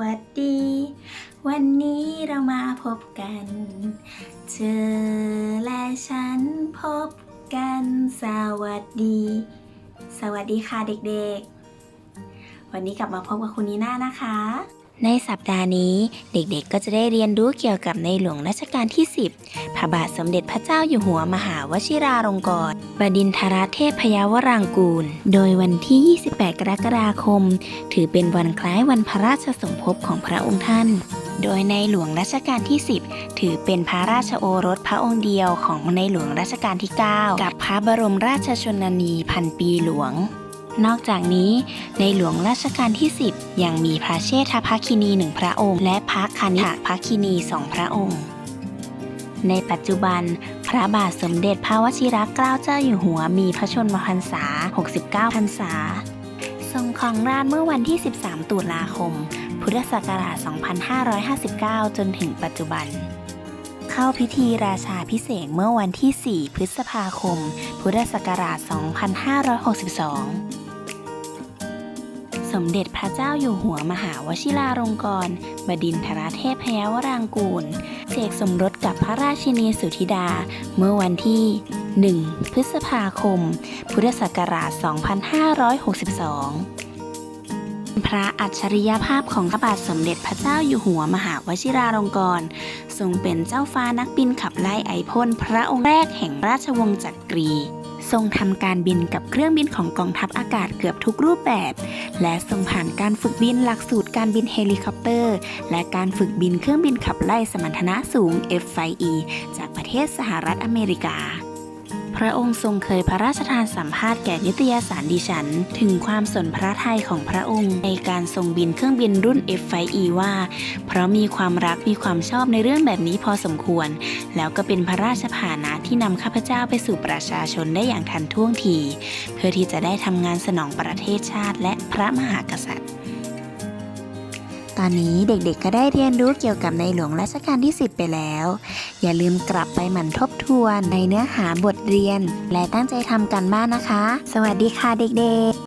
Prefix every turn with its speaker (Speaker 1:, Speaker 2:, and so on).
Speaker 1: วัสดี วันนี้เรามาพบกัน เธอและฉันพบกันสวัสดี สวัสดีค่ะเด็กๆ วันนี้กลับมาพบกับคุณนีน่านะคะ ในสัปดาห์นี้เด็กๆ ก็จะได้เรียนรู้เกี่ยวกับในหลวงรัชกาลที่ 10 พระบาทสมเด็จพระเจ้าอยู่หัวมหาวชิราลงกรณบดินทรเทพพยาวรางกูล โดยวันที่ 28 กรกฎาคม ถือเป็นวันคล้ายวันพระราชสมภพของพระองค์ท่าน โดยในหลวงรัชกาลที่ 10 ถือเป็นพระราชโอรสพระองค์เดียวของในหลวงรัชกาลที่ 9 กับพระบรมราชชนนีพันปีหลวง นอกจากนี้ ในหลวงรัชกาลที่ 10 ยังมีพระเชษฐภคินีหนึ่งพระองค์ และพระคณิษฐภคินีสองพระองค์ ในปัจจุบัน พระบาทสมเด็จพระวชิรเกล้าเจ้าอยู่หัวมีพระชนมพรรษา 69 พรรษา ทรงครองราชเมื่อวันที่ 13 ตุลาคม พุทธศักราช 2559 จนถึงปัจจุบันเข้าพิธีราชาพิเศษเมื่อวันที่ 4 พฤษภาคม พุทธศักราช 2562 สมเด็จพระเจ้าอยู่หัวมหาวชิราลงกรณบดินทรเทพยวรางกูลเสกสมรสกับพระราชินีสุธิดา เมื่อวันที่ 1 พฤษภาคม พุทธศักราช 2562พระอัจฉริยภาพของพระบาทสมเด็จพระเจ้าอยู่หัวมหาวชิราลงกรณทรงเป็นเจ้าฟ้านักบินขับไล่ไอพ่นพระองค์แรกแห่งราชวงศ์จักรี ทรงทำการบินกับเครื่องบินของกองทัพอากาศเกือบทุกรูปแบบ และทรงผ่านการฝึกบินหลักสูตรการบินเฮลิคอปเตอร์ และการฝึกบินเครื่องบินขับไล่สมรรถนะสูง F-5E จากประเทศสหรัฐอเมริกา พระองค์ทรงเคยพระราชทานสัมภาษณ์แก่นิตยสารดิฉัน ถึงความสนพระทัยของพระองค์ ในการทรงบินเครื่องบินรุ่น F-5E ว่า เพราะมีความรักมีความชอบในเรื่องแบบนี้พอสมควร แล้วก็เป็นพระราชพานะที่นำข้าพเจ้าไปสู่ประชาชนได้อย่างทันท่วงที เพื่อที่จะได้ทำงานสนองประเทศชาติและพระมหากษัตริย์ อนนี้เด็กๆก็ได้เรียนรู้เกี่ยวกับในหลวงรัชกาลที่ 10 ไปแล้ว อย่าลืมกลับไปหมั่นทบทวนในเนื้อหาบทเรียน และตั้งใจทำกันบ้านนะคะ สวัสดีค่ะเด็กๆ